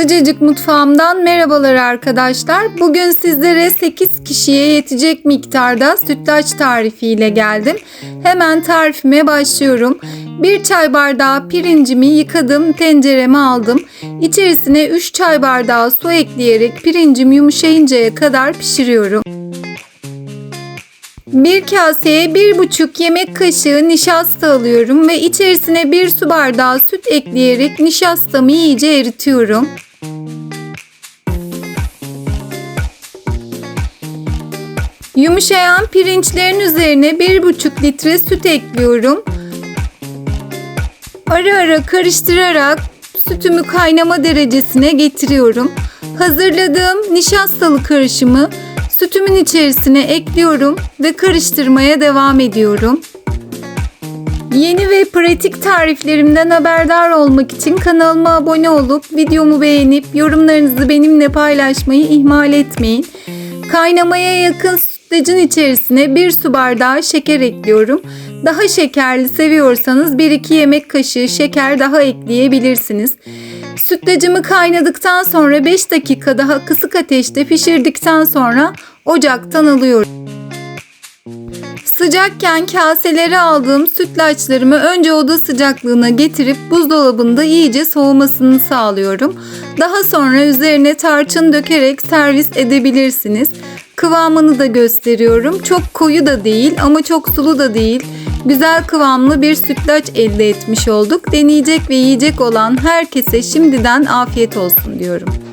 Sıcacık mutfağımdan merhabalar arkadaşlar. Bugün sizlere 8 kişiye yetecek miktarda sütlaç tarifiyle geldim. Hemen tarifime başlıyorum. 1 çay bardağı pirincimi yıkadım, tencereme aldım. İçerisine 3 çay bardağı su ekleyerek pirincim yumuşayıncaya kadar pişiriyorum. Bir kaseye 1,5 yemek kaşığı nişasta alıyorum ve içerisine 1 su bardağı süt ekleyerek nişastamı iyice eritiyorum. Yumuşayan pirinçlerin üzerine 1,5 litre süt ekliyorum. Ara ara karıştırarak sütümü kaynama derecesine getiriyorum. Hazırladığım nişastalı karışımı sütümün içerisine ekliyorum ve karıştırmaya devam ediyorum. Yeni ve pratik tariflerimden haberdar olmak için kanalıma abone olup videomu beğenip yorumlarınızı benimle paylaşmayı ihmal etmeyin. Kaynamaya yakın sütlacın içerisine 1 su bardağı şeker ekliyorum. Daha şekerli seviyorsanız 1-2 yemek kaşığı şeker daha ekleyebilirsiniz. Sütlacımı kaynadıktan sonra 5 dakika daha kısık ateşte pişirdikten sonra ocaktan alıyorum. Sıcakken kaselere aldığım sütlaçlarımı önce oda sıcaklığına getirip buzdolabında iyice soğumasını sağlıyorum. Daha sonra üzerine tarçın dökerek servis edebilirsiniz. Kıvamını da gösteriyorum. Çok koyu da değil ama çok sulu da değil. Güzel kıvamlı bir sütlaç elde etmiş olduk. Deneyecek ve yiyecek olan herkese şimdiden afiyet olsun diyorum.